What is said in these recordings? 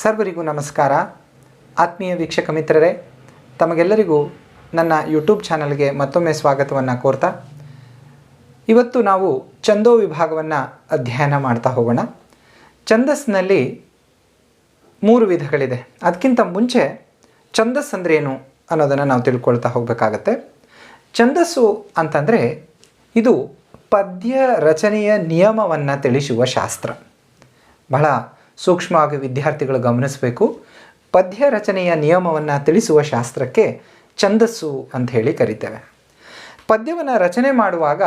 ಸರ್ವರಿಗೂ ನಮಸ್ಕಾರ. ಆತ್ಮೀಯ ವೀಕ್ಷಕ ಮಿತ್ರರೇ, ತಮಗೆಲ್ಲರಿಗೂ ನನ್ನ ಯೂಟ್ಯೂಬ್ ಚಾನಲ್ಗೆ ಮತ್ತೊಮ್ಮೆ ಸ್ವಾಗತವನ್ನು ಕೋರ್ತಾ, ಇವತ್ತು ನಾವು ಚಂದೋ ವಿಭಾಗವನ್ನು ಅಧ್ಯಯನ ಮಾಡ್ತಾ ಹೋಗೋಣ. ಛಂದಸ್ನಲ್ಲಿ ಮೂರು ವಿಧಗಳಿದೆ. ಅದಕ್ಕಿಂತ ಮುಂಚೆ ಛಂದಸ್ ಅಂದರೆ ಏನು ಅನ್ನೋದನ್ನು ನಾವು ತಿಳ್ಕೊಳ್ತಾ ಹೋಗಬೇಕಾಗತ್ತೆ. ಛಂದಸ್ಸು ಅಂತಂದರೆ ಇದು ಪದ್ಯ ರಚನೆಯ ನಿಯಮವನ್ನು ತಿಳಿಸುವ ಶಾಸ್ತ್ರ. ಬಹಳ ಸೂಕ್ಷ್ಮವಾಗಿ ವಿದ್ಯಾರ್ಥಿಗಳು ಗಮನಿಸಬೇಕು. ಪದ್ಯ ರಚನೆಯ ನಿಯಮವನ್ನು ತಿಳಿಸುವ ಶಾಸ್ತ್ರಕ್ಕೆ ಛಂದಸ್ಸು ಅಂತ ಹೇಳಿ ಕರಿತೇವೆ. ಪದ್ಯವನ್ನು ರಚನೆ ಮಾಡುವಾಗ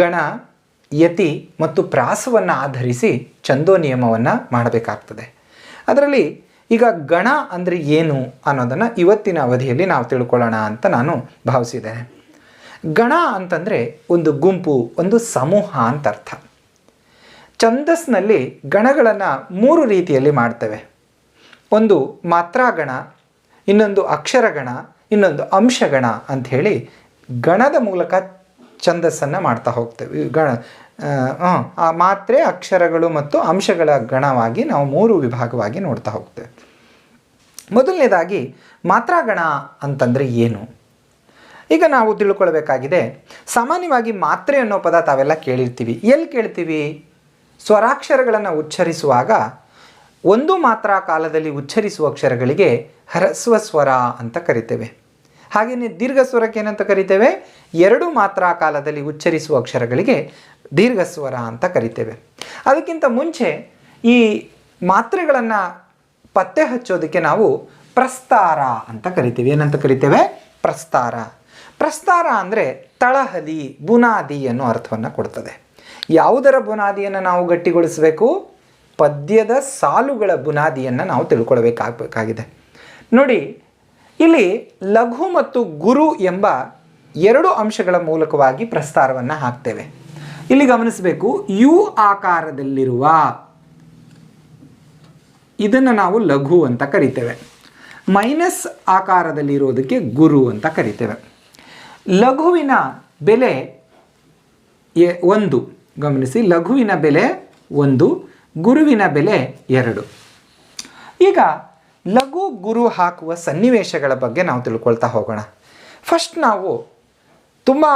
ಗಣ, ಯತಿ ಮತ್ತು ಪ್ರಾಸವನ್ನು ಆಧರಿಸಿ ಛಂದೋ ನಿಯಮವನ್ನು ಮಾಡಬೇಕಾಗ್ತದೆ. ಅದರಲ್ಲಿ ಈಗ ಗಣ ಅಂದರೆ ಏನು ಅನ್ನೋದನ್ನು ಇವತ್ತಿನ ಅವಧಿಯಲ್ಲಿ ನಾವು ತಿಳ್ಕೊಳ್ಳೋಣ ಅಂತ ನಾನು ಭಾವಿಸಿದ್ದೇನೆ. ಗಣ ಅಂತಂದರೆ ಒಂದು ಗುಂಪು, ಒಂದು ಸಮೂಹ ಅಂತ ಅರ್ಥ. ಛಂದಸ್ನಲ್ಲಿ ಗಣಗಳನ್ನು ಮೂರು ರೀತಿಯಲ್ಲಿ ಮಾಡ್ತೇವೆ. ಒಂದು ಮಾತ್ರಾಗಣ ಇನ್ನೊಂದು ಅಕ್ಷರಗಣ ಇನ್ನೊಂದು ಅಂಶಗಣ ಹೇಳಿ ಗಣದ ಮೂಲಕ ಛಂದಸ್ಸನ್ನು ಮಾಡ್ತಾ ಹೋಗ್ತೇವೆ. ಗಣ ಆ, ಮಾತ್ರೆ ಅಕ್ಷರಗಳು ಮತ್ತು ಅಂಶಗಳ ಗಣವಾಗಿ ನಾವು ಮೂರು ವಿಭಾಗವಾಗಿ ನೋಡ್ತಾ ಹೋಗ್ತೇವೆ. ಮೊದಲನೇದಾಗಿ ಮಾತ್ರಾಗಣ ಅಂತಂದರೆ ಏನು? ಈಗ ನಾವು ತಿಳ್ಕೊಳ್ಬೇಕಾಗಿದೆ ಸಾಮಾನ್ಯವಾಗಿ ಮಾತ್ರೆ ಅನ್ನೋ ಪದ ತಾವೆಲ್ಲ ಕೇಳಿರ್ತೀವಿ. ಎಲ್ಲಿ ಕೇಳ್ತೀವಿ? ಸ್ವರಾಕ್ಷರಗಳನ್ನು ಉಚ್ಚರಿಸುವಾಗ ಒಂದು ಮಾತ್ರ ಕಾಲದಲ್ಲಿ ಉಚ್ಚರಿಸುವ ಅಕ್ಷರಗಳಿಗೆ ಹರಸ್ವ ಸ್ವರ ಅಂತ ಕರಿತೇವೆ. ಹಾಗೆಯೇ ದೀರ್ಘ ಸ್ವರಕ್ಕೆ ಏನಂತ ಕರಿತೇವೆ? ಎರಡು ಮಾತ್ರ ಕಾಲದಲ್ಲಿ ಉಚ್ಚರಿಸುವ ಅಕ್ಷರಗಳಿಗೆ ದೀರ್ಘ ಸ್ವರ ಅಂತ ಕರಿತೇವೆ. ಅದಕ್ಕಿಂತ ಮುಂಚೆ ಈ ಮಾತ್ರೆಗಳನ್ನು ಪತ್ತೆ ಹಚ್ಚೋದಕ್ಕೆ ನಾವು ಪ್ರಸ್ತಾರ ಅಂತ ಕರಿತೀವಿ. ಏನಂತ ಕರಿತೇವೆ? ಪ್ರಸ್ತಾರ. ಪ್ರಸ್ತಾರ ಅಂದರೆ ತಳಹದಿ ಬುನಾದಿ ಅನ್ನೋ ಅರ್ಥವನ್ನು ಕೊಡ್ತದೆ. ಯಾವುದರ ಬುನಾದಿಯನ್ನು ನಾವು ಗಟ್ಟಿಗೊಳಿಸಬೇಕು? ಪದ್ಯದ ಸಾಲುಗಳ ಬುನಾದಿಯನ್ನು ನಾವು ತಿಳ್ಕೊಳ್ಬೇಕಾಗಬೇಕಾಗಿದೆ. ನೋಡಿ, ಇಲ್ಲಿ ಲಘು ಮತ್ತು ಗುರು ಎಂಬ ಎರಡು ಅಂಶಗಳ ಮೂಲಕವಾಗಿ ಪ್ರಸ್ತಾರವನ್ನು ಹಾಕ್ತೇವೆ. ಇಲ್ಲಿ ಗಮನಿಸಬೇಕು, ಯು ಆಕಾರದಲ್ಲಿರುವ ಇದನ್ನು ನಾವು ಲಘು ಅಂತ ಕರಿತೇವೆ. ಮೈನಸ್ ಆಕಾರದಲ್ಲಿರೋದಕ್ಕೆ ಗುರು ಅಂತ ಕರಿತೇವೆ. ಲಘುವಿನ ಬೆಲೆ ಒಂದು. ಗಮನಿಸಿ, ಲಘುವಿನ ಬೆಲೆ ಒಂದು, ಗುರುವಿನ ಬೆಲೆ ಎರಡು. ಈಗ, ಲಘು ಗುರು ಹಾಕುವ ಸನ್ನಿವೇಶಗಳ ಬಗ್ಗೆ ನಾವು ತಿಳ್ಕೊಳ್ತಾ ಹೋಗೋಣ. ಫಸ್ಟ್ ನಾವು ತುಂಬ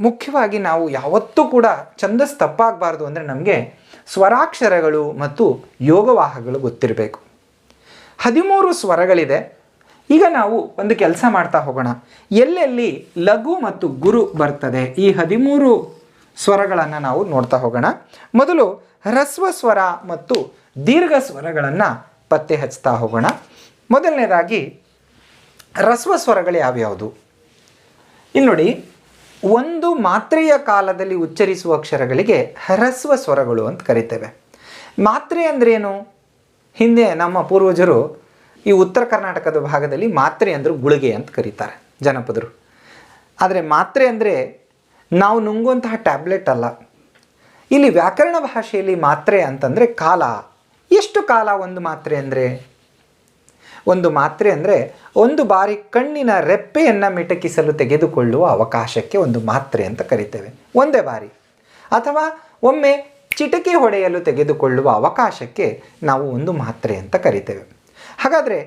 ಮುಖ್ಯವಾಗಿ ನಾವು ಯಾವತ್ತೂ ಕೂಡ ಛಂದಸ್ ತಪ್ಪಾಗಬಾರ್ದು ಅಂದರೆ ನಮಗೆ ಸ್ವರಾಕ್ಷರಗಳು ಮತ್ತು ಯೋಗವಾಹಗಳು ಗೊತ್ತಿರಬೇಕು. ಹದಿಮೂರು ಸ್ವರಗಳಿದೆ. ಈಗ ನಾವು ಒಂದು ಕೆಲಸ ಮಾಡ್ತಾ ಹೋಗೋಣ. ಎಲ್ಲೆಲ್ಲಿ ಲಘು ಮತ್ತು ಗುರು ಬರ್ತದೆ? ಈ ಹದಿಮೂರು ಸ್ವರಗಳನ್ನು ನಾವು ನೋಡ್ತಾ ಹೋಗೋಣ. ಮೊದಲು ಹ್ರಸ್ವ ಸ್ವರ ಮತ್ತು ದೀರ್ಘ ಸ್ವರಗಳನ್ನು ಪತ್ತೆ ಹಚ್ತಾ ಹೋಗೋಣ. ಮೊದಲನೇದಾಗಿ ಹ್ರಸ್ವ ಸ್ವರಗಳು ಯಾವ್ಯಾವುದು? ಇಲ್ಲಿ ನೋಡಿ, ಒಂದು ಮಾತ್ರೆಯ ಕಾಲದಲ್ಲಿ ಉಚ್ಚರಿಸುವ ಅಕ್ಷರಗಳಿಗೆ ಹ್ರಸ್ವ ಸ್ವರಗಳು ಅಂತ ಕರಿತೇವೆ. ಮಾತ್ರೆ ಅಂದ್ರೇನು? ಹಿಂದೆ ನಮ್ಮ ಪೂರ್ವಜರು ಈ ಉತ್ತರ ಕರ್ನಾಟಕದ ಭಾಗದಲ್ಲಿ ಮಾತ್ರೆ ಅಂದ್ರೆ ಗುಳಿಗೆ ಅಂತ ಕರೀತಾರೆ ಜನಪದರು. ಆದರೆ ಮಾತ್ರೆ ಅಂದರೆ ನಾವು ನುಂಗುವಂತಹ ಟ್ಯಾಬ್ಲೆಟ್ ಅಲ್ಲ. ಇಲ್ಲಿ ವ್ಯಾಕರಣ ಭಾಷೆಯಲ್ಲಿ ಮಾತ್ರೆ ಅಂತಂದರೆ ಕಾಲ. ಎಷ್ಟು ಕಾಲ ಒಂದು ಮಾತ್ರೆ ಅಂದರೆ? ಒಂದು ಮಾತ್ರೆ ಅಂದರೆ ಒಂದು ಬಾರಿ ಕಣ್ಣಿನ ರೆಪ್ಪೆಯನ್ನು ಮಿಟಕಿಸಲು ತೆಗೆದುಕೊಳ್ಳುವ ಅವಕಾಶಕ್ಕೆ ಒಂದು ಮಾತ್ರೆ ಅಂತ ಕರಿತೇವೆ. ಒಂದೇ ಬಾರಿ. ಅಥವಾ ಒಮ್ಮೆ ಚಿಟಕಿ ಹೊಡೆಯಲು ತೆಗೆದುಕೊಳ್ಳುವ ಅವಕಾಶಕ್ಕೆ ನಾವು ಒಂದು ಮಾತ್ರೆ ಅಂತ ಕರಿತೇವೆ. ಹಾಗಾದರೆ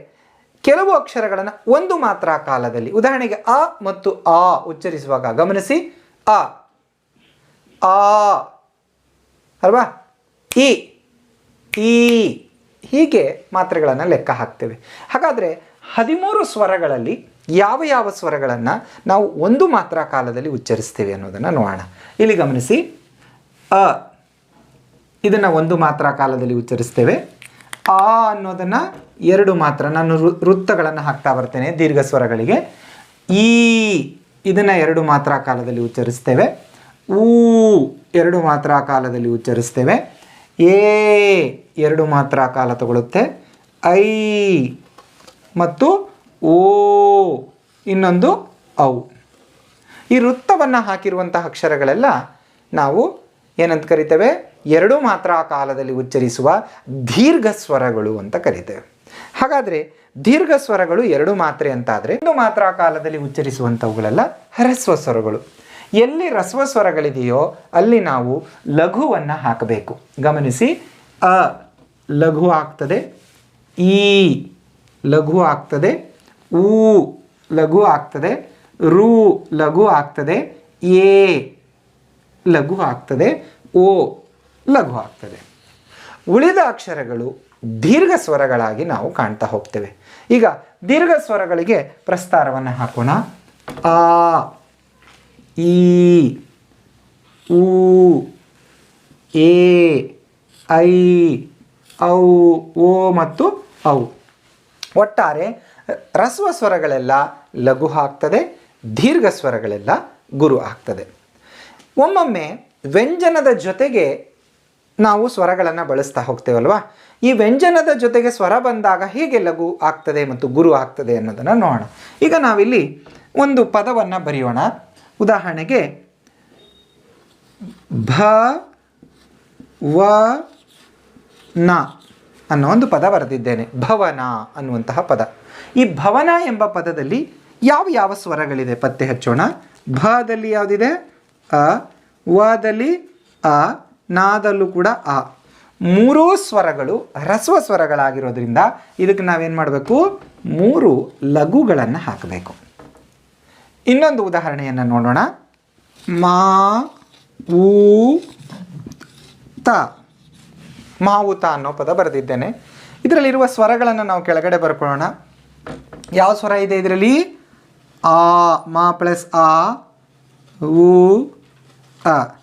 ಕೆಲವು ಅಕ್ಷರಗಳನ್ನು ಒಂದು ಮಾತ್ರ ಕಾಲದಲ್ಲಿ ಉದಾಹರಣೆಗೆ ಅ ಮತ್ತು ಆ ಉಚ್ಚರಿಸುವಾಗ ಗಮನಿಸಿ. ಅ ಆ, ಅಲ್ವಾ? ಇ ಈ, ಹೀಗೆ ಮಾತ್ರೆಗಳನ್ನು ಲೆಕ್ಕ ಹಾಕ್ತೇವೆ. ಹಾಗಾದರೆ ಹದಿಮೂರು ಸ್ವರಗಳಲ್ಲಿ ಯಾವ ಯಾವ ಸ್ವರಗಳನ್ನು ನಾವು ಒಂದು ಮಾತ್ರ ಕಾಲದಲ್ಲಿ ಉಚ್ಚರಿಸ್ತೇವೆ ಅನ್ನೋದನ್ನು ನೋಡೋಣ. ಇಲ್ಲಿ ಗಮನಿಸಿ. ಅ, ಇದನ್ನು ಒಂದು ಮಾತ್ರ ಕಾಲದಲ್ಲಿ ಉಚ್ಚರಿಸ್ತೇವೆ. ಆ ಅನ್ನೋದನ್ನು ಎರಡು ಮಾತ್ರ ನಾನು ವೃತ್ತಗಳನ್ನು ಹಾಕ್ತಾ ಬರ್ತೇನೆ ದೀರ್ಘ ಸ್ವರಗಳಿಗೆ. ಈ ಇದನ್ನು ಎರಡು ಮಾತ್ರ ಕಾಲದಲ್ಲಿ ಉಚ್ಚರಿಸ್ತೇವೆ. ಊ ಎರಡು ಮಾತ್ರ ಕಾಲದಲ್ಲಿ ಉಚ್ಚರಿಸ್ತೇವೆ. ಏ ಎರಡು ಮಾತ್ರ ಕಾಲ ತಗೊಳ್ಳುತ್ತೆ ಐ ಮತ್ತು ಓ ಇನ್ನೊಂದು ಔ. ಈ ವೃತ್ತವನ್ನು ಹಾಕಿರುವಂತಹ ಅಕ್ಷರಗಳೆಲ್ಲ ನಾವು ಏನಂತ ಕರಿತೇವೆ? ಎರಡು ಮಾತ್ರ ಕಾಲದಲ್ಲಿ ಉಚ್ಚರಿಸುವ ದೀರ್ಘ ಸ್ವರಗಳು ಅಂತ ಕರಿತೇವೆ. ಹಾಗಾದರೆ ದೀರ್ಘ ಸ್ವರಗಳು ಎರಡು ಮಾತ್ರೆ ಅಂತಾದರೆ ಒಂದು ಮಾತ್ರ ಕಾಲದಲ್ಲಿ ಉಚ್ಚರಿಸುವಂಥವುಗಳೆಲ್ಲ ಹ್ರಸ್ವ ಸ್ವರಗಳು ಎಲ್ಲಿ ಹ್ರಸ್ವ ಸ್ವರಗಳಿದೆಯೋ ಅಲ್ಲಿ ನಾವು ಲಘುವನ್ನು ಹಾಕಬೇಕು. ಗಮನಿಸಿ, ಅ ಲಘು ಆಗ್ತದೆ, ಈ ಲಘು ಆಗ್ತದೆ, ಊ ಲಘು ಆಗ್ತದೆ, ರು ಲಘು ಆಗ್ತದೆ, ಎ ಲಘು ಆಗ್ತದೆ, ಓ ಲಘು ಆಗ್ತದೆ. ಉಳಿದ ಅಕ್ಷರಗಳು ದೀರ್ಘ ಸ್ವರಗಳಾಗಿ ನಾವು ಕಾಣ್ತಾ ಹೋಗ್ತೇವೆ. ಈಗ ದೀರ್ಘ ಸ್ವರಗಳಿಗೆ ಪ್ರಸ್ತಾರವನ್ನು ಹಾಕೋಣ. ಆ, ಈ ಊ ಎ, ಐ, ಔ, ಓ ಮತ್ತು ಔ. ಒಟ್ಟಾರೆ ರಸ್ವ ಸ್ವರಗಳೆಲ್ಲ ಲಘು ಆಗ್ತದೆ, ದೀರ್ಘ ಸ್ವರಗಳೆಲ್ಲ ಗುರು ಆಗ್ತದೆ. ಒಮ್ಮೊಮ್ಮೆ ವ್ಯಂಜನದ ಜೊತೆಗೆ ನಾವು ಸ್ವರಗಳನ್ನು ಬಳಸ್ತಾ ಹೋಗ್ತೇವಲ್ವಾ? ಈ ವ್ಯಂಜನದ ಜೊತೆಗೆ ಸ್ವರ ಬಂದಾಗ ಹೇಗೆ ಲಘು ಆಗ್ತದೆ ಮತ್ತು ಗುರು ಆಗ್ತದೆ ಅನ್ನೋದನ್ನು ನೋಡೋಣ. ಈಗ ನಾವಿಲ್ಲಿ ಒಂದು ಪದವನ್ನು ಬರೆಯೋಣ. ಉದಾಹರಣೆಗೆ, ಭ, ವ, ನ ಅನ್ನೋ ಒಂದು ಪದ ಬರೆದಿದ್ದೇನೆ. ಭವನ ಅನ್ನುವಂತಹ ಪದ. ಈ ಭವನ ಎಂಬ ಪದದಲ್ಲಿ ಯಾವ ಯಾವ ಸ್ವರಗಳಿದೆ? ಪತ್ತೆ ಹಚ್ಚೋಣ. ಭದಲ್ಲಿ ಯಾವುದಿದೆ? ಅ, ವದಲ್ಲಿ ಅ ನಾದಲ್ಲೂ ಕೂಡ ಆ. ಮೂರೂ ಸ್ವರಗಳು ಹ್ರಸ್ವ ಸ್ವರಗಳಾಗಿರೋದ್ರಿಂದ ಇದಕ್ಕೆ ನಾವೇನು ಮಾಡಬೇಕು? ಮೂರು ಲಘುಗಳನ್ನು ಹಾಕಬೇಕು. ಇನ್ನೊಂದು ಉದಾಹರಣೆಯನ್ನು ನೋಡೋಣ. ಮಾ, ಊ, ತ. ಮಾವುತ ಅನ್ನೋ ಪದ ಬರೆದಿದ್ದೇನೆ. ಇದರಲ್ಲಿರುವ ಸ್ವರಗಳನ್ನು ನಾವು ಕೆಳಗಡೆ ಬರ್ಕೊಳ್ಳೋಣ. ಯಾವ ಸ್ವರ ಇದೆ ಇದರಲ್ಲಿ? ಆ, ಮಾ ಪ್ಲಸ್ ಆ, ಊ, ಅ.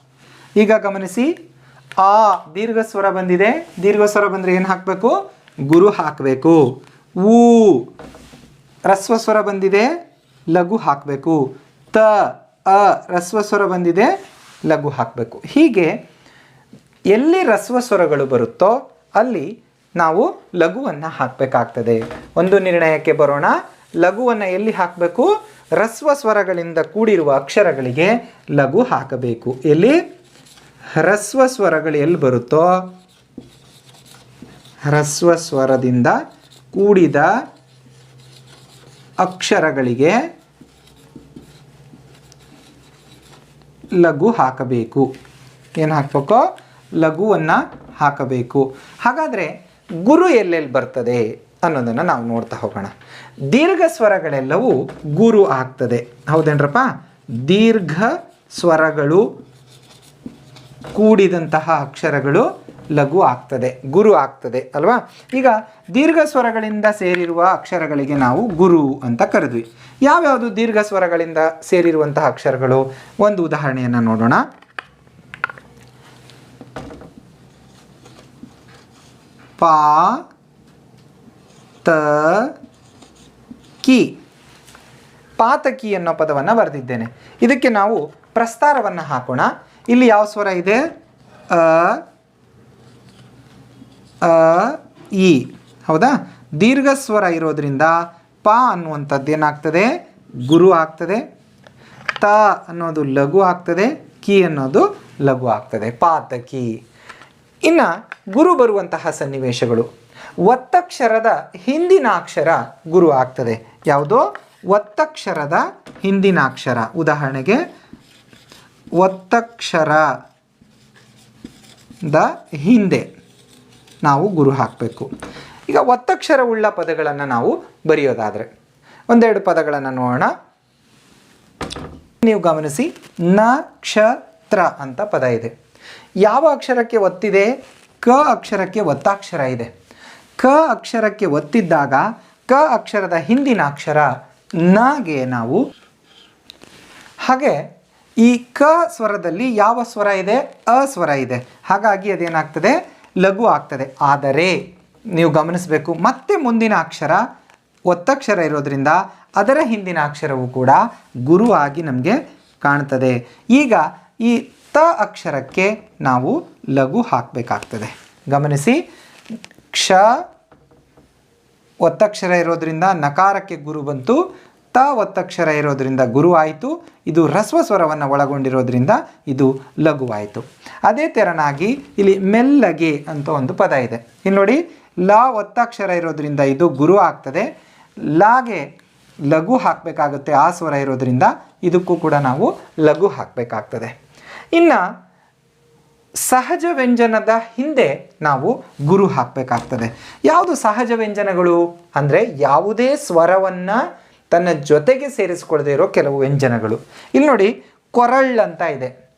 ಈಗ ಗಮನಿಸಿ. ಆ ದೀರ್ಘ ಸ್ವರ ಬಂದಿದೆ. ದೀರ್ಘ ಸ್ವರ ಬಂದರೆ ಏನು ಹಾಕಬೇಕು? ಗುರು ಹಾಕಬೇಕು. ಊ ರಸ್ವ ಸ್ವರ ಬಂದಿದೆ, ಲಘು ಹಾಕಬೇಕು. ತ, ಅ ರಸ್ವ ಸ್ವರ ಬಂದಿದೆ, ಲಘು ಹಾಕಬೇಕು. ಹೀಗೆ ಎಲ್ಲಿ ರಸ್ವ ಸ್ವರಗಳು ಬರುತ್ತೋ ಅಲ್ಲಿ ನಾವು ಲಘುವನ್ನು ಹಾಕಬೇಕಾಗ್ತದೆ. ಒಂದು ನಿರ್ಣಯಕ್ಕೆ ಬರೋಣ. ಲಘುವನ್ನು ಎಲ್ಲಿ ಹಾಕಬೇಕು? ರಸ್ವ ಸ್ವರಗಳಿಂದ ಕೂಡಿರುವ ಅಕ್ಷರಗಳಿಗೆ ಲಘು ಹಾಕಬೇಕು. ಎಲ್ಲಿ? ಹ್ರಸ್ವ ಸ್ವರಗಳು ಎಲ್ಲಿ ಬರುತ್ತೋ? ಹ್ರಸ್ವ ಸ್ವರದಿಂದ ಕೂಡಿದ ಅಕ್ಷರಗಳಿಗೆ ಲಘು ಹಾಕಬೇಕು. ಏನು ಹಾಕಬೇಕು? ಲಘುವನ್ನು ಹಾಕಬೇಕು. ಹಾಗಾದರೆ ಗುರು ಎಲ್ಲೆಲ್ಲಿ ಬರ್ತದೆ ಅನ್ನೋದನ್ನು ನಾವು ನೋಡ್ತಾ ಹೋಗೋಣ. ದೀರ್ಘ ಸ್ವರಗಳೆಲ್ಲವೂ ಗುರು ಆಗ್ತದೆ. ಹೌದೇನ್ರಪ್ಪ? ದೀರ್ಘ ಸ್ವರಗಳು ಕೂಡಿದಂತಹ ಅಕ್ಷರಗಳು ಲಘು ಆಗ್ತದೆ, ಗುರು ಆಗ್ತದೆ, ಅಲ್ವಾ? ಈಗ ದೀರ್ಘ ಸ್ವರಗಳಿಂದ ಸೇರಿರುವ ಅಕ್ಷರಗಳಿಗೆ ನಾವು ಗುರು ಅಂತ ಕರೆದ್ವಿ. ಯಾವ್ಯಾವುದು ದೀರ್ಘ ಸ್ವರಗಳಿಂದ ಸೇರಿರುವಂತಹ ಅಕ್ಷರಗಳು? ಒಂದು ಉದಾಹರಣೆಯನ್ನು ನೋಡೋಣ. ಪಾ, ತ, ಕಿ. ಪಾತಕಿ ಅನ್ನೋ ಪದವನ್ನು ಬರೆದಿದ್ದೇನೆ. ಇದಕ್ಕೆ ನಾವು ಪ್ರಸ್ತಾರವನ್ನು ಹಾಕೋಣ. ಇಲ್ಲಿ ಯಾವ ಸ್ವರ ಇದೆ? ಅ ಅ, ಇ. ಹೌದಾ? ದೀರ್ಘ ಸ್ವರ ಇರೋದ್ರಿಂದ ಪ ಅನ್ನುವಂಥದ್ದು ಏನಾಗ್ತದೆ? ಗುರು ಆಗ್ತದೆ. ತ ಅನ್ನೋದು ಲಘು ಆಗ್ತದೆ. ಕಿ ಅನ್ನೋದು ಲಘು ಆಗ್ತದೆ. ಪಾತಕಿ. ಇನ್ನು ಗುರು ಬರುವಂತಹ ಸನ್ನಿವೇಶಗಳು. ಒತ್ತಕ್ಷರದ ಹಿಂದಿನ ಅಕ್ಷರ ಗುರು ಆಗ್ತದೆ. ಯಾವುದೋ? ಒತ್ತಕ್ಷರದ ಹಿಂದಿನ ಅಕ್ಷರ. ಉದಾಹರಣೆಗೆ ಒತ್ತಕ್ಷರದ ಹಿಂದೆ ನಾವು ಗುರು ಹಾಕಬೇಕು. ಈಗ ಒತ್ತಕ್ಷರ ಉಳ್ಳ ಪದಗಳನ್ನು ನಾವು ಬರೆಯೋದಾದರೆ, ಒಂದೆರಡು ಪದಗಳನ್ನು ನೋಡೋಣ. ನೀವು ಗಮನಿಸಿ ನಕ್ಷತ್ರ ಅಂತ ಪದ ಇದೆ. ಯಾವ ಅಕ್ಷರಕ್ಕೆ ಒತ್ತಿದೆ? ಕ ಅಕ್ಷರಕ್ಕೆ ಒತ್ತಾಕ್ಷರ ಇದೆ. ಕ ಅಕ್ಷರಕ್ಕೆ ಒತ್ತಿದ್ದಾಗ, ಕ ಅಕ್ಷರದ ಹಿಂದಿನ ಅಕ್ಷರ ನಗೆ ನಾವು ಹಾಗೆ ಈ ಕ ಸ್ವರದಲ್ಲಿ ಯಾವ ಸ್ವರ ಇದೆ? ಅ ಸ್ವರ ಇದೆ. ಹಾಗಾಗಿ ಅದೇನಾಗ್ತದೆ? ಲಘು ಆಗ್ತದೆ. ಆದರೆ ನೀವು ಗಮನಿಸಬೇಕು, ಮತ್ತೆ ಮುಂದಿನ ಅಕ್ಷರ ಒತ್ತಕ್ಷರ ಇರೋದ್ರಿಂದ ಅದರ ಹಿಂದಿನ ಅಕ್ಷರವು ಕೂಡ ಗುರು ಆಗಿ ನಮಗೆ ಕಾಣ್ತದೆ. ಈಗ ಈ ತ ಅಕ್ಷರಕ್ಕೆ ನಾವು ಲಘು ಹಾಕಬೇಕಾಗ್ತದೆ. ಗಮನಿಸಿ. ಕ್ಷ ಒತ್ತಕ್ಷರ ಇರೋದ್ರಿಂದ ನಕಾರಕ್ಕೆ ಗುರು ಬಂತು. ತ ಒತ್ತಕ್ಷರ ಇರೋದರಿಂದ ಗುರು ಆಯಿತು ಇದು ಹ್ರಸ್ವ ಸ್ವರವನ್ನು ಒಳಗೊಂಡಿರೋದ್ರಿಂದ ಇದು ಲಘುವಾಯಿತು. ಅದೇ ತೆರನಾಗಿ ಇಲ್ಲಿ ಮೆಲ್ಲಗೆ ಅಂತ ಒಂದು ಪದ ಇದೆ. ಇಲ್ಲಿ ನೋಡಿ, ಲ ಒತ್ತಕ್ಷರ ಇರೋದರಿಂದ ಇದು ಗುರು ಆಗ್ತದೆ. ಲಾಗೆ ಲಘು ಹಾಕಬೇಕಾಗುತ್ತೆ, ಆ ಸ್ವರ ಇರೋದರಿಂದ ಇದಕ್ಕೂ ಕೂಡ ನಾವು ಲಘು ಹಾಕಬೇಕಾಗ್ತದೆ. ಇನ್ನು ಸಹಜ ವ್ಯಂಜನದ ಹಿಂದೆ ನಾವು ಗುರು ಹಾಕಬೇಕಾಗ್ತದೆ. ಯಾವುದು ಸಹಜ ವ್ಯಂಜನಗಳು ಅಂದರೆ ಯಾವುದೇ ಸ್ವರವನ್ನು ತನ್ನ ಜೊತೆಗೆ ಸೇರಿಸಿಕೊಳ್ಳದೇ ಇರೋ ಕೆಲವು ವ್ಯಂಜನಗಳು. ಇಲ್ಲಿ ನೋಡಿ, ಕೊರಳ್ ಅಂತ ಇದೆ.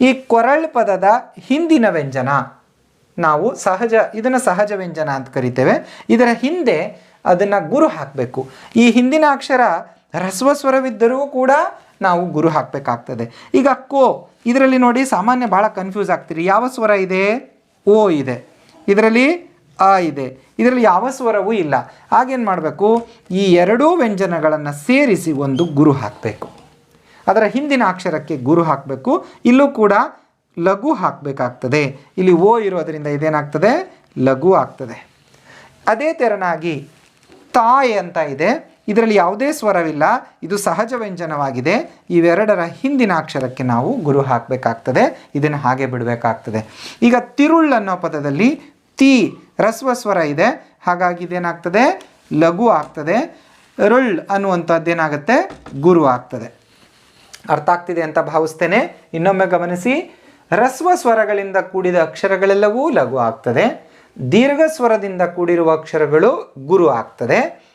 ಈ ಕೊರಳ್ ಪದದ ಹಿಂದಿನ ವ್ಯಂಜನ, ನಾವು ಸಹಜ, ಇದನ್ನು ಸಹಜ ವ್ಯಂಜನ ಅಂತ ಕರಿತೇವೆ. ಇದರ ಹಿಂದೆ ಅದನ್ನು ಗುರು ಹಾಕಬೇಕು. ಈ ಹಿಂದಿನ ಅಕ್ಷರ ಹ್ರಸ್ವ ಸ್ವರವಿದ್ದರೂ ಕೂಡ ನಾವು ಗುರು ಹಾಕಬೇಕಾಗ್ತದೆ. ಈಗ ಕೋ, ಇದರಲ್ಲಿ ನೋಡಿ ಸಾಮಾನ್ಯ ಭಾಳ ಕನ್ಫ್ಯೂಸ್ ಆಗ್ತೀರಿ. ಯಾವ ಸ್ವರ ಇದೆ? ಓ ಇದೆ. ಇದರಲ್ಲಿ ಆ ಇದೆ. ಇದರಲ್ಲಿ ಯಾವ ಸ್ವರವೂ ಇಲ್ಲ. ಆಗೇನು ಮಾಡಬೇಕು? ಈ ಎರಡೂ ವ್ಯಂಜನಗಳನ್ನು ಸೇರಿಸಿ ಒಂದು ಗುರು ಹಾಕಬೇಕು. ಅದರ ಹಿಂದಿನ ಅಕ್ಷರಕ್ಕೆ ಗುರು ಹಾಕಬೇಕು. ಇಲ್ಲೂ ಕೂಡ ಲಘು ಹಾಕಬೇಕಾಗ್ತದೆ. ಇಲ್ಲಿ ಓ ಇರೋದರಿಂದ ಇದೇನಾಗ್ತದೆ? ಲಘು ಆಗ್ತದೆ. ಅದೇ ತೆರನಾಗಿ ತಾಯ್ ಅಂತ ಇದೆ. ಇದರಲ್ಲಿ ಯಾವುದೇ ಸ್ವರವಿಲ್ಲ. ಇದು ಸಹಜ ವ್ಯಂಜನವಾಗಿದೆ. ಇವೆರಡರ ಹಿಂದಿನ ಅಕ್ಷರಕ್ಕೆ ನಾವು ಗುರು ಹಾಕಬೇಕಾಗ್ತದೆ. ಇದನ್ನು ಹಾಗೆ ಬಿಡಬೇಕಾಗ್ತದೆ. ಈಗ ತಿರುಳ್ ಅನ್ನೋ ಪದದಲ್ಲಿ ತಿ ರಸ್ವ ಸ್ವರ ಇದೆ. ಹಾಗಾಗಿ ಇದೇನಾಗ್ತದೆ? ಲಘು ಆಗ್ತದೆ. ರುಳ್ ಅನ್ನುವಂಥದ್ದೇನಾಗುತ್ತೆ? ಗುರು ಆಗ್ತದೆ. ಅರ್ಥ ಆಗ್ತಿದೆ ಅಂತ ಭಾವಿಸ್ತೇನೆ. ಇನ್ನೊಮ್ಮೆ ಗಮನಿಸಿ, ರಸ್ವ ಸ್ವರಗಳಿಂದ ಕೂಡಿದ ಅಕ್ಷರಗಳೆಲ್ಲವೂ ಲಘು ಆಗ್ತದೆ. ದೀರ್ಘ ಸ್ವರದಿಂದ ಕೂಡಿರುವ ಅಕ್ಷರಗಳು ಗುರು ಆಗ್ತದೆ.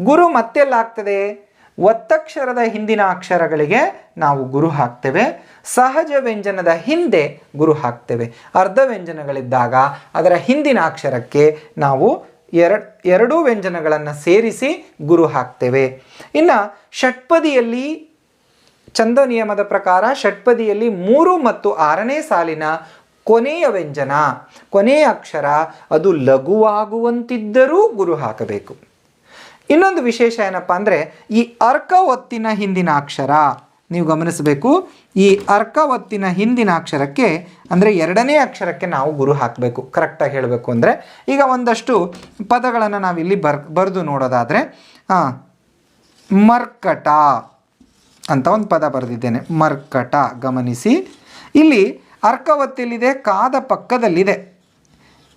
ಗುರು ಮತ್ತೆಲ್ಲ ಆಗ್ತದೆ ಒತ್ತಕ್ಷರದ ಹಿಂದಿನ ಅಕ್ಷರಗಳಿಗೆ ನಾವು ಗುರು ಹಾಕ್ತೇವೆ. ಸಹಜ ವ್ಯಂಜನದ ಹಿಂದೆ ಗುರು ಹಾಕ್ತೇವೆ. ಅರ್ಧ ವ್ಯಂಜನಗಳಿದ್ದಾಗ ಅದರ ಹಿಂದಿನ ಅಕ್ಷರಕ್ಕೆ ನಾವು ಎರಡು, ಎರಡೂ ವ್ಯಂಜನಗಳನ್ನು ಸೇರಿಸಿ ಗುರು ಹಾಕ್ತೇವೆ. ಇನ್ನು ಷಟ್ಪದಿಯಲ್ಲಿ ಚಂದ ನಿಯಮದ ಪ್ರಕಾರ ಷಟ್ಪದಿಯಲ್ಲಿ ಮೂರು ಮತ್ತು ಆರನೇ ಸಾಲಿನ ಕೊನೆಯ ವ್ಯಂಜನ, ಕೊನೆಯ ಅಕ್ಷರ ಅದು ಲಘುವಾಗುವಂತಿದ್ದರೂ ಗುರು ಹಾಕಬೇಕು. ಇನ್ನೊಂದು ವಿಶೇಷ ಏನಪ್ಪ ಅಂದರೆ ಈ ಅರ್ಕ ಒತ್ತಿನ ಹಿಂದಿನ ಅಕ್ಷರ ನೀವು ಗಮನಿಸಬೇಕು. ಈ ಅರ್ಕ ಒತ್ತಿನ ಹಿಂದಿನ ಅಕ್ಷರಕ್ಕೆ ಅಂದರೆ ಎರಡನೇ ಅಕ್ಷರಕ್ಕೆ ನಾವು ಗುರು ಹಾಕಬೇಕು. ಕರೆಕ್ಟಾಗಿ ಹೇಳಬೇಕು ಅಂದರೆ ಈಗ ಒಂದಷ್ಟು ಪದಗಳನ್ನು ನಾವಿಲ್ಲಿ ಬರ್, ಬರೆದು ನೋಡೋದಾದರೆ ಮರ್ಕಟ ಅಂತ ಒಂದು ಪದ ಬರೆದಿದ್ದೇನೆ. ಮರ್ಕಟ, ಗಮನಿಸಿ. ಇಲ್ಲಿ ಅರ್ಕವತ್ತಿಲಿದೆ, ಕಾದ ಪಕ್ಕದಲ್ಲಿದೆ.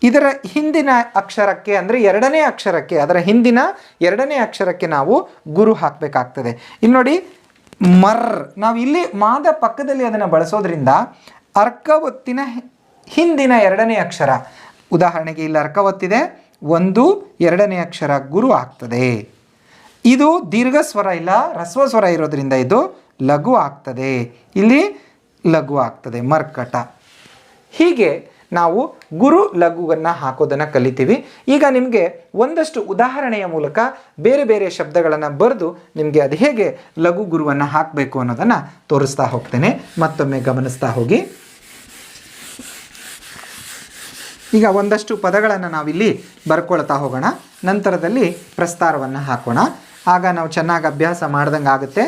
ಇದರ ಹಿಂದಿನ ಅಕ್ಷರಕ್ಕೆ ಅಂದರೆ ಎರಡನೇ ಅಕ್ಷರಕ್ಕೆ, ಅದರ ಹಿಂದಿನ ಎರಡನೇ ಅಕ್ಷರಕ್ಕೆ ನಾವು ಗುರು ಹಾಕಬೇಕಾಗ್ತದೆ. ಇಲ್ಲಿ ನೋಡಿ ಮರ್. ನಾವು ಇಲ್ಲಿ ಮಾದ ಪಕ್ಕದಲ್ಲಿ ಅದನ್ನು ಬಳಸೋದ್ರಿಂದ ಅರ್ಕವತ್ತಿನ ಹಿಂದಿನ ಎರಡನೇ ಅಕ್ಷರ. ಉದಾಹರಣೆಗೆ ಇಲ್ಲಿ ಅರ್ಕವತ್ತಿದೆ, ಒಂದು, ಎರಡನೇ ಅಕ್ಷರ ಗುರು ಆಗ್ತದೆ. ಇದು ದೀರ್ಘ ಸ್ವರ ಇಲ್ಲ, ರಸ್ವ ಸ್ವರ ಇರೋದ್ರಿಂದ ಇದು ಲಘು ಆಗ್ತದೆ. ಇಲ್ಲಿ ಲಘು ಆಗ್ತದೆ, ಮರ್ಕಟ. ಹೀಗೆ ನಾವು ಗುರು ಲಘುವನ್ನು ಹಾಕೋದನ್ನು ಕಲಿತೀವಿ. ಈಗ ನಿಮಗೆ ಒಂದಷ್ಟು ಉದಾಹರಣೆಯ ಮೂಲಕ ಬೇರೆ ಬೇರೆ ಶಬ್ದಗಳನ್ನು ಬರೆದು ನಿಮಗೆ ಅದು ಹೇಗೆ ಲಘು ಗುರುವನ್ನು ಹಾಕಬೇಕು ಅನ್ನೋದನ್ನು ತೋರಿಸ್ತಾ ಹೋಗ್ತೇನೆ. ಮತ್ತೊಮ್ಮೆ ಗಮನಿಸ್ತಾ ಹೋಗಿ. ಈಗ ಒಂದಷ್ಟು ಪದಗಳನ್ನು ನಾವಿಲ್ಲಿ ಬರ್ಕೊಳ್ತಾ ಹೋಗೋಣ. ನಂತರದಲ್ಲಿ ಪ್ರಸ್ತಾರವನ್ನು ಹಾಕೋಣ. ಆಗ ನಾವು ಚೆನ್ನಾಗಿ ಅಭ್ಯಾಸ ಮಾಡ್ದಂಗೆ ಆಗುತ್ತೆ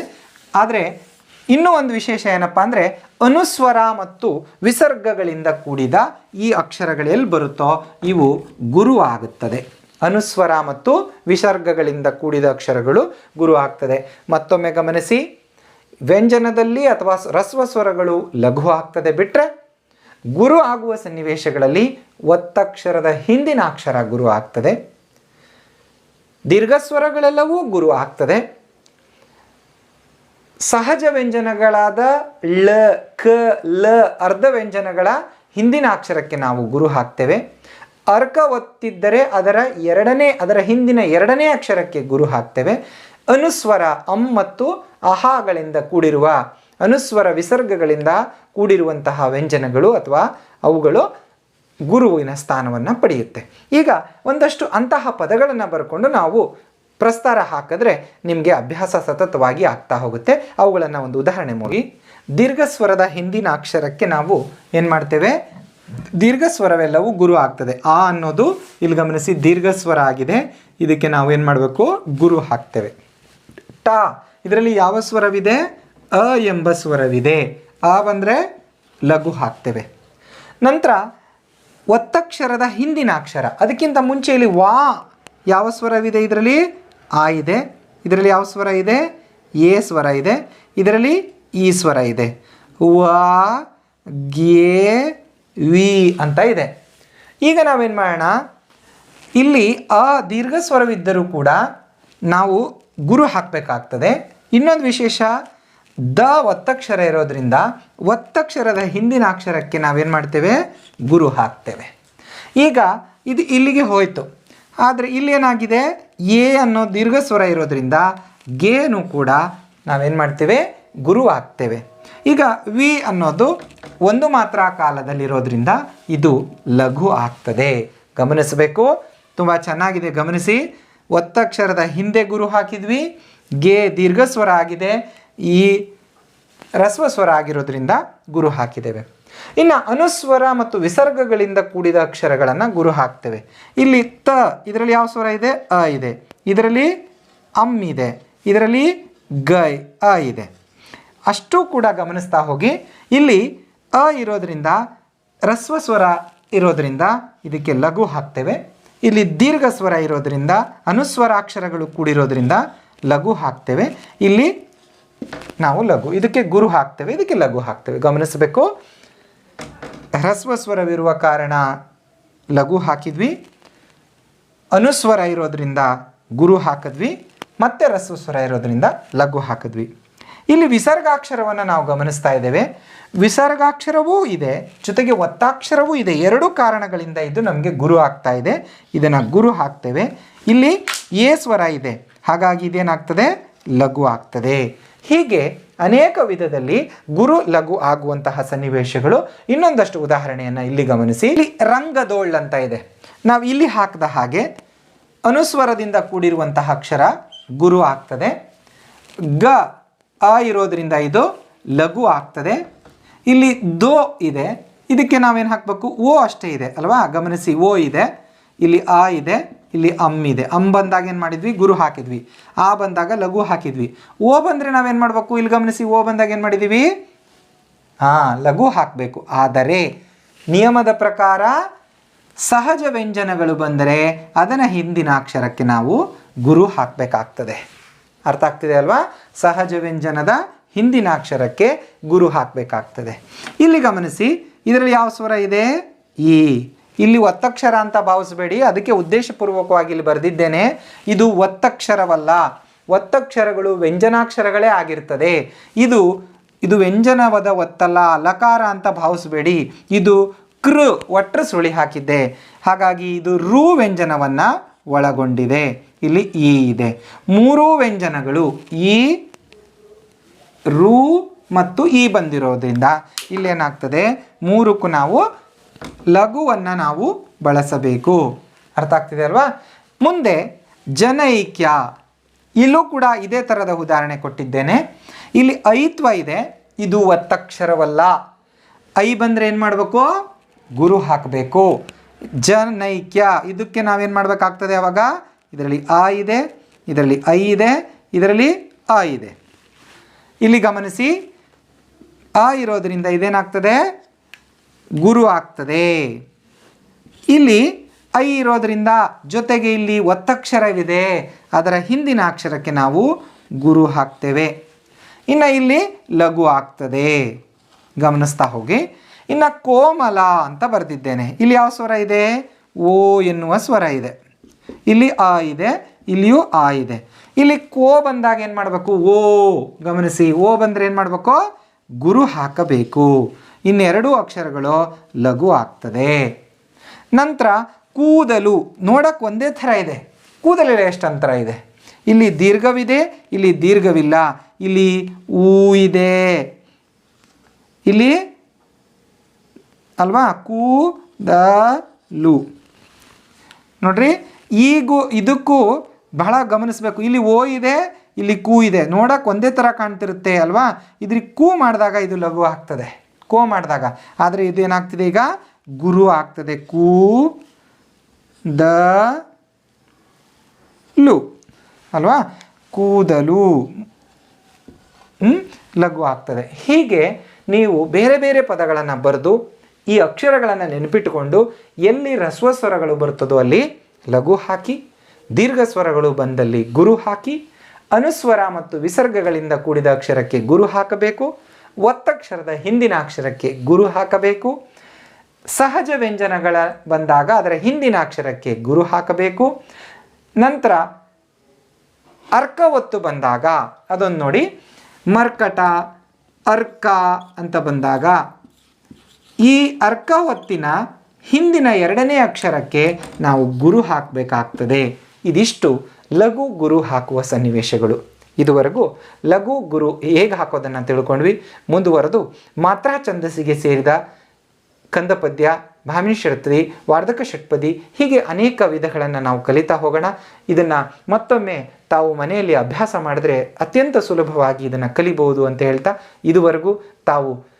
ಆದರೆ ಇನ್ನೂ ಒಂದು ವಿಶೇಷ ಏನಪ್ಪ ಅಂದರೆ ಅನುಸ್ವರ ಮತ್ತು ವಿಸರ್ಗಗಳಿಂದ ಕೂಡಿದ ಈ ಅಕ್ಷರಗಳು ಎಲ್ಲಿ ಬರುತ್ತೋ ಇವು ಗುರು ಆಗುತ್ತದೆ ಅನುಸ್ವರ ಮತ್ತು ವಿಸರ್ಗಗಳಿಂದ ಕೂಡಿದ ಅಕ್ಷರಗಳು ಗುರು ಆಗ್ತದೆ. ಮತ್ತೊಮ್ಮೆ ಗಮನಿಸಿ, ವ್ಯಂಜನದಲ್ಲಿ ಅಥವಾ ರಸ್ವ ಸ್ವರಗಳು ಲಘು ಆಗ್ತದೆ ಬಿಟ್ಟರೆ ಗುರು ಆಗುವ ಸನ್ನಿವೇಶಗಳಲ್ಲಿ ಒತ್ತಕ್ಷರದ ಹಿಂದಿನ ಅಕ್ಷರ ಗುರು ಆಗ್ತದೆ. ದೀರ್ಘಸ್ವರಗಳೆಲ್ಲವೂ ಗುರು ಆಗ್ತದೆ. ಸಹಜ ವ್ಯಂಜನಗಳಾದ ಳ, ಕ, ಲ ಅರ್ಧ ವ್ಯಂಜನಗಳ ಹಿಂದಿನ ಅಕ್ಷರಕ್ಕೆ ನಾವು ಗುರು ಹಾಕ್ತೇವೆ. ಅರ್ಕ ಒತ್ತಿದ್ದರೆ ಅದರ ಎರಡನೇ, ಅದರ ಹಿಂದಿನ ಎರಡನೇ ಅಕ್ಷರಕ್ಕೆ ಗುರು ಹಾಕ್ತೇವೆ. ಅನುಸ್ವರ ಅಂ ಮತ್ತು ಅಹಾಗಳಿಂದ ಕೂಡಿರುವ, ಅನುಸ್ವರ ವಿಸರ್ಗಗಳಿಂದ ಕೂಡಿರುವಂತಹ ವ್ಯಂಜನಗಳು ಅಥವಾ ಅವುಗಳು ಗುರುವಿನ ಸ್ಥಾನವನ್ನು ಪಡೆಯುತ್ತೆ. ಈಗ ಒಂದಷ್ಟು ಅಂತಹ ಪದಗಳನ್ನು ಬರ್ಕೊಂಡು ನಾವು ಪ್ರಸ್ತಾರ ಹಾಕಿದ್ರೆ ನಿಮಗೆ ಅಭ್ಯಾಸ ಸತತವಾಗಿ ಆಗ್ತಾ ಹೋಗುತ್ತೆ. ಅವುಗಳನ್ನು ಒಂದು ಉದಾಹರಣೆ ನೋಡಿ ದೀರ್ಘ ಸ್ವರದ ಹಿಂದಿನ ಅಕ್ಷರಕ್ಕೆ ನಾವು ಏನು ಮಾಡ್ತೇವೆ? ದೀರ್ಘ ಸ್ವರವೆಲ್ಲವೂ ಗುರು ಆಗ್ತದೆ. ಆ ಅನ್ನೋದು ಇಲ್ಲಿ ಗಮನಿಸಿ ದೀರ್ಘ ಸ್ವರ ಆಗಿದೆ. ಇದಕ್ಕೆ ನಾವು ಏನು ಮಾಡಬೇಕು? ಗುರು ಹಾಕ್ತೇವೆ. ಟ, ಇದರಲ್ಲಿ ಯಾವ ಸ್ವರವಿದೆ? ಅ ಎಂಬ ಸ್ವರವಿದೆ. ಆ ಬಂದರೆ ಲಘು ಹಾಕ್ತೇವೆ. ನಂತರ ಒತ್ತಕ್ಷರದ ಹಿಂದಿನ ಅಕ್ಷರ. ಅದಕ್ಕಿಂತ ಮುಂಚೆ ಇಲ್ಲಿ ವಾ ಯಾವ ಸ್ವರವಿದೆ ಇದರಲ್ಲಿ? ಆ ಇದೆ, ಇದರಲ್ಲಿ ಯಾವ ಸ್ವರ ಇದೆ? ಎ ಸ್ವರ ಇದೆ. ಇದರಲ್ಲಿ ಈ ಸ್ವರ ಇದೆ. ವಾ, ಗೆ, ವಿ ಅಂತ ಇದೆ. ಈಗ ನಾವೇನು ಮಾಡೋಣ? ಇಲ್ಲಿ ಅ ದೀರ್ಘ ಸ್ವರವಿದ್ದರೂ ಕೂಡ ನಾವು ಗುರು ಹಾಕಬೇಕಾಗ್ತದೆ. ಇನ್ನೊಂದು ವಿಶೇಷ, ದ ಒತ್ತಕ್ಷರ ಇರೋದರಿಂದ ಒತ್ತಕ್ಷರದ ಹಿಂದಿನ ಅಕ್ಷರಕ್ಕೆ ನಾವೇನು ಮಾಡ್ತೇವೆ? ಗುರು ಹಾಕ್ತೇವೆ. ಈಗ ಇದು ಇಲ್ಲಿಗೆ ಹೋಯಿತು. ಆದರೆ ಇಲ್ಲೇನಾಗಿದೆ ಎ ಅನ್ನೋ ದೀರ್ಘ ಸ್ವರ ಇರೋದ್ರಿಂದ ಗೇನು ಕೂಡ ನಾವೇನು ಮಾಡ್ತೇವೆ? ಗುರು ಆಗ್ತೇವೆ. ಈಗ ವಿ ಅನ್ನೋದು ಒಂದು ಮಾತ್ರ ಕಾಲದಲ್ಲಿರೋದ್ರಿಂದ ಇದು ಲಘು ಆಗ್ತದೆ. ಗಮನಿಸಬೇಕು. ತುಂಬ ಚೆನ್ನಾಗಿದೆ, ಗಮನಿಸಿ. ಒತ್ತಕ್ಷರದ ಹಿಂದೆ ಗುರು ಹಾಕಿದ್ವಿ. ಗೆ ದೀರ್ಘ ಸ್ವರ ಆಗಿದೆ. ಈ ರಸ್ವ ಸ್ವರ ಆಗಿರೋದ್ರಿಂದ ಗುರು ಹಾಕಿದ್ದೇವೆ. ಇನ್ನು ಅನುಸ್ವರ ಮತ್ತು ವಿಸರ್ಗಗಳಿಂದ ಕೂಡಿದ ಅಕ್ಷರಗಳನ್ನು ಗುರು ಹಾಕ್ತೇವೆ. ಇಲ್ಲಿ ತ, ಇದರಲ್ಲಿ ಯಾವ ಸ್ವರ ಇದೆ? ಅ ಇದೆ. ಇದರಲ್ಲಿ ಅಮ್ ಇದೆ. ಇದರಲ್ಲಿ ಗ, ಅ ಇದೆ. ಅಷ್ಟೂ ಕೂಡ ಗಮನಿಸ್ತಾ ಹೋಗಿ, ಇಲ್ಲಿ ಅ ಇರೋದರಿಂದ, ರಸ್ವ ಸ್ವರ ಇರೋದರಿಂದ ಇದಕ್ಕೆ ಲಘು ಹಾಕ್ತೇವೆ. ಇಲ್ಲಿ ದೀರ್ಘ ಸ್ವರ ಇರೋದರಿಂದ ಅನುಸ್ವರಾಕ್ಷರಗಳು ಕೂಡಿರೋದ್ರಿಂದ ಲಘು ಹಾಕ್ತೇವೆ. ಇಲ್ಲಿ ನಾವು ಲಘು, ಇದಕ್ಕೆ ಗುರು ಹಾಕ್ತೇವೆ, ಇದಕ್ಕೆ ಲಘು ಹಾಕ್ತೇವೆ. ಗಮನಿಸಬೇಕು. ಹ್ರಸ್ವ ಸ್ವರವಿರುವ ಕಾರಣ ಲಘು ಹಾಕಿದ್ವಿ. ಅನುಸ್ವರ ಇರೋದ್ರಿಂದ ಗುರು ಹಾಕಿದ್ವಿ. ಮತ್ತೆ ರಸ್ವ ಸ್ವರ ಇರೋದ್ರಿಂದ ಲಘು ಹಾಕಿದ್ವಿ. ಇಲ್ಲಿ ವಿಸರ್ಗಾಕ್ಷರವನ್ನು ನಾವು ಗಮನಿಸ್ತಾ ಇದ್ದೇವೆ. ವಿಸರ್ಗಾಕ್ಷರವೂ ಇದೆ. ಜೊತೆಗೆ ಒತ್ತಾಕ್ಷರವೂ ಇದೆ. ಎರಡು ಕಾರಣಗಳಿಂದ ಇದು ನಮಗೆ ಗುರು ಆಗ್ತಾ ಇದೆ. ಇದನ್ನು ಗುರು ಹಾಕ್ತೇವೆ. ಇಲ್ಲಿ ಎ ಸ್ವರ ಇದೆ. ಹಾಗಾಗಿ ಇದೇನಾಗ್ತದೆ? ಲಘು ಆಗ್ತದೆ. ಹೀಗೆ ಅನೇಕ ವಿಧದಲ್ಲಿ ಗುರು, ಲಘು ಆಗುವಂತಹ ಸನ್ನಿವೇಶಗಳು. ಇನ್ನೊಂದಷ್ಟು ಉದಾಹರಣೆಯನ್ನು ಇಲ್ಲಿ ಗಮನಿಸಿ. ಇಲ್ಲಿ ರಂಗದೋಳ್ ಅಂತ ಇದೆ. ನಾವು ಇಲ್ಲಿ ಹಾಕಿದ ಹಾಗೆ ಅನುಸ್ವರದಿಂದ ಕೂಡಿರುವಂತಹ ಅಕ್ಷರ ಗುರು ಆಗ್ತದೆ. ಗ ಆ ಇರೋದ್ರಿಂದ ಇದು ಲಘು ಆಗ್ತದೆ. ಇಲ್ಲಿ ದೋ ಇದೆ. ಇದಕ್ಕೆ ನಾವೇನು ಹಾಕಬೇಕು? ಓ ಅಷ್ಟೇ ಇದೆ, ಅಲ್ವಾ? ಗಮನಿಸಿ, ಓ ಇದೆ. ಇಲ್ಲಿ ಆ ಇದೆ. ಇಲ್ಲಿ ಅಮ್ ಇದೆ. ಅಮ್ ಬಂದಾಗ ಏನು ಮಾಡಿದ್ವಿ? ಗುರು ಹಾಕಿದ್ವಿ. ಆ ಬಂದಾಗ ಲಘು ಹಾಕಿದ್ವಿ. ಓ ಬಂದರೆ ನಾವೇನು ಮಾಡಬೇಕು? ಇಲ್ಲಿ ಗಮನಿಸಿ, ಓ ಬಂದಾಗ ಏನು ಮಾಡಿದ್ದೀವಿ ಹಾಂ, ಲಘು ಹಾಕಬೇಕು. ಆದರೆ ನಿಯಮದ ಪ್ರಕಾರ ಸಹಜ ವ್ಯಂಜನಗಳು ಬಂದರೆ ಅದನ್ನು ಹಿಂದಿನ ಅಕ್ಷರಕ್ಕೆ ನಾವು ಗುರು ಹಾಕಬೇಕಾಗ್ತದೆ. ಅರ್ಥ ಆಗ್ತಿದೆ ಅಲ್ವಾ? ಸಹಜ ವ್ಯಂಜನದ ಹಿಂದಿನ ಅಕ್ಷರಕ್ಕೆ ಗುರು ಹಾಕಬೇಕಾಗ್ತದೆ. ಇಲ್ಲಿ ಗಮನಿಸಿ, ಇದರಲ್ಲಿ ಯಾವ ಸ್ವರ ಇದೆ? ಈ. ಇಲ್ಲಿ ಒತ್ತಕ್ಷರ ಅಂತ ಭಾವಿಸಬೇಡಿ. ಅದಕ್ಕೆ ಉದ್ದೇಶಪೂರ್ವಕವಾಗಿ ಇಲ್ಲಿ ಬರೆದಿದ್ದೇನೆ. ಇದು ಒತ್ತಕ್ಷರವಲ್ಲ. ಒತ್ತಕ್ಷರಗಳು ವ್ಯಂಜನಾಕ್ಷರಗಳೇ ಆಗಿರ್ತದೆ. ಇದು ಇದು ವ್ಯಂಜನವದ ಒತ್ತಲ್ಲ ಲಕಾರ ಅಂತ ಭಾವಿಸಬೇಡಿ. ಇದು ಕೃ ಒಟ್ರ ಸುಳಿ ಹಾಕಿದ್ದೆ. ಹಾಗಾಗಿ ಇದು ರು ವ್ಯಂಜನವನ್ನು ಒಳಗೊಂಡಿದೆ. ಇಲ್ಲಿ ಈ ಇದೆ. ಮೂರೂ ವ್ಯಂಜನಗಳು ಈ, ರು ಮತ್ತು ಈ ಬಂದಿರೋದ್ರಿಂದ ಇಲ್ಲೇನಾಗ್ತದೆ? ಮೂರಕ್ಕೂ ನಾವು ಲಘುವನ್ನು ನಾವು ಬಳಸಬೇಕು. ಅರ್ಥ ಆಗ್ತಿದೆ ಅಲ್ವಾ? ಮುಂದೆ ಜನೈಕ್ಯ. ಇಲ್ಲೂ ಕೂಡ ಇದೇ ಥರದ ಉದಾಹರಣೆ ಕೊಟ್ಟಿದ್ದೇನೆ. ಇಲ್ಲಿ ಐತ್ವ ಇದೆ, ಇದು ಒತ್ತಕ್ಷರವಲ್ಲ. ಐ ಬಂದರೆ ಏನು ಮಾಡಬೇಕು? ಗುರು ಹಾಕಬೇಕು. ಜನೈಕ್ಯ. ಇದಕ್ಕೆ ನಾವೇನು ಮಾಡಬೇಕಾಗ್ತದೆ ಅವಾಗ? ಇದರಲ್ಲಿ ಆ ಇದೆ, ಇದರಲ್ಲಿ ಐ ಇದೆ, ಇದರಲ್ಲಿ ಆ ಇದೆ. ಇಲ್ಲಿ ಗಮನಿಸಿ, ಆ ಇರೋದರಿಂದ ಇದೇನಾಗ್ತದೆ? ಗುರು ಆಗ್ತದೆ. ಇಲ್ಲಿ ಐ ಇರೋದರಿಂದ ಜೊತೆಗೆ ಇಲ್ಲಿ ಒತ್ತಕ್ಷರವಿದೆ. ಅದರ ಹಿಂದಿನ ಅಕ್ಷರಕ್ಕೆ ನಾವು ಗುರು ಹಾಕ್ತೇವೆ. ಇನ್ನು ಇಲ್ಲಿ ಲಘು ಆಗ್ತದೆ. ಗಮನಿಸ್ತಾ ಹೋಗಿ. ಇನ್ನು ಕೋಮಲ ಅಂತ ಬರೆದಿದ್ದೇನೆ. ಇಲ್ಲಿ ಯಾವ ಸ್ವರ ಇದೆ? ಓ ಎನ್ನುವ ಸ್ವರ ಇದೆ. ಇಲ್ಲಿ ಆ ಇದೆ, ಇಲ್ಲಿಯೂ ಆ ಇದೆ. ಇಲ್ಲಿ ಕೋ ಬಂದಾಗ ಏನು ಮಾಡಬೇಕು? ಓ ಗಮನಿಸಿ. ಓ ಬಂದರೆ ಏನು ಮಾಡಬೇಕು? ಗುರು ಹಾಕಬೇಕು. ಇನ್ನೆರಡು ಅಕ್ಷರಗಳು ಲಘು ಆಗ್ತದೆ. ನಂತರ ಕೂದಲು ನೋಡಕ್ಕೆ ಒಂದೇ ಥರ ಇದೆ. ಕೂದಲೆಲ್ಲ ಎಷ್ಟು ಅಂತರ ಇದೆ? ಇಲ್ಲಿ ದೀರ್ಘವಿದೆ, ಇಲ್ಲಿ ದೀರ್ಘವಿಲ್ಲ. ಇಲ್ಲಿ ಊ ಇದೆ. ಇಲ್ಲಿ ಅಲ್ವಾ? ಕೂದಲು ನೋಡ್ರಿ, ಈಗೂ, ಇದಕ್ಕೂ ಬಹಳ ಗಮನಿಸಬೇಕು. ಇಲ್ಲಿ ಓ ಇದೆ, ಇಲ್ಲಿ ಕೂ ಇದೆ. ನೋಡಕ್ಕೆ ಒಂದೇ ಥರ ಕಾಣ್ತಿರುತ್ತೆ ಅಲ್ವಾ? ಇದ್ರಿಗೆ ಕೂ ಮಾಡಿದಾಗ ಇದು ಲಘು ಆಗ್ತದೆ. ಕೋ ಮಾಡಿದಾಗ. ಆದರೆ ಇದೇನಾಗ್ತದೆ ಈಗ? ಗುರು ಆಗ್ತದೆ. ಕೂ, ದ, ಲು. ಅಲ್ವಾ? ಕೂದಲು? ಲಘು ಆಗ್ತದೆ. ಹೀಗೆ ನೀವು ಬೇರೆ ಬೇರೆ ಪದಗಳನ್ನು ಬರೆದು ಈ ಅಕ್ಷರಗಳನ್ನು ನೆನಪಿಟ್ಟುಕೊಂಡು ಎಲ್ಲಿ ರಸ್ವ ಸ್ವರಗಳು ಬರ್ತದೋ ಅಲ್ಲಿ ಲಘು ಹಾಕಿ, ದೀರ್ಘ ಸ್ವರಗಳು ಬಂದಲ್ಲಿ ಗುರು ಹಾಕಿ, ಅನುಸ್ವರ ಮತ್ತು ವಿಸರ್ಗಗಳಿಂದ ಕೂಡಿದ ಅಕ್ಷರಕ್ಕೆ ಗುರು ಹಾಕಬೇಕು. ಒತ್ತಕ್ಷರದ ಹಿಂದಿನ ಅಕ್ಷರಕ್ಕೆ ಗುರು ಹಾಕಬೇಕು. ಸಹಜ ವ್ಯಂಜನಗಳ ಬಂದಾಗ ಅದರ ಹಿಂದಿನ ಅಕ್ಷರಕ್ಕೆ ಗುರು ಹಾಕಬೇಕು. ನಂತರ ಅರ್ಕ ಒತ್ತು ಬಂದಾಗ ಅದೊಂದು ನೋಡಿ, ಮರ್ಕಟ, ಅರ್ಕ ಅಂತ ಬಂದಾಗ ಈ ಅರ್ಕ ಒತ್ತಿನ ಹಿಂದಿನ ಎರಡನೇ ಅಕ್ಷರಕ್ಕೆ ನಾವು ಗುರು ಹಾಕಬೇಕಾಗ್ತದೆ. ಇದಿಷ್ಟು ಲಘು ಗುರು ಹಾಕುವ ಸನ್ನಿವೇಶಗಳು. ಇದುವರೆಗೂ ಲಘು ಗುರು ಹೇಗೆ ಹಾಕೋದನ್ನು ತಿಳ್ಕೊಂಡ್ವಿ. ಮುಂದುವರೆದು ಮಾತ್ರ ಛಂದಸ್ಸಿಗೆ ಸೇರಿದ ಕಂದಪದ್ಯ ಭಾಮಿನಿ ಶ್ರತ್ರಿ ವಾರ್ಧಕ ಷಟ್ಪದಿ ಹೀಗೆ ಅನೇಕ ವಿಧಗಳನ್ನು ನಾವು ಕಲಿತಾ ಹೋಗೋಣ. ಇದನ್ನು ಮತ್ತೊಮ್ಮೆ ತಾವು ಮನೆಯಲ್ಲಿ ಅಭ್ಯಾಸ ಮಾಡಿದ್ರೆ ಅತ್ಯಂತ ಸುಲಭವಾಗಿ ಇದನ್ನು ಕಲಿಬಹುದು ಅಂತ ಹೇಳ್ತಾ ಇದುವರೆಗೂ ತಾವು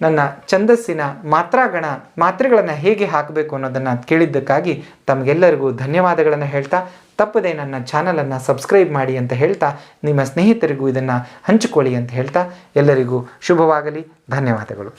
ನನ್ನ ಛಂದಸ್ಸಿನ ಮಾತ್ರಾಗಣ ಮಾತ್ರೆಗಳನ್ನು ಹೇಗೆ ಹಾಕಬೇಕು ಅನ್ನೋದನ್ನು ಕೇಳಿದ್ದಕ್ಕಾಗಿ ತಮಗೆಲ್ಲರಿಗೂ ಧನ್ಯವಾದಗಳನ್ನು ಹೇಳ್ತಾ, ತಪ್ಪದೆ ನನ್ನ ಚಾನಲನ್ನು ಸಬ್ಸ್ಕ್ರೈಬ್ ಮಾಡಿ ಅಂತ ಹೇಳ್ತಾ, ನಿಮ್ಮ ಸ್ನೇಹಿತರಿಗೂ ಇದನ್ನು ಹಂಚಿಕೊಳ್ಳಿ ಅಂತ ಹೇಳ್ತಾ, ಎಲ್ಲರಿಗೂ ಶುಭವಾಗಲಿ, ಧನ್ಯವಾದಗಳು.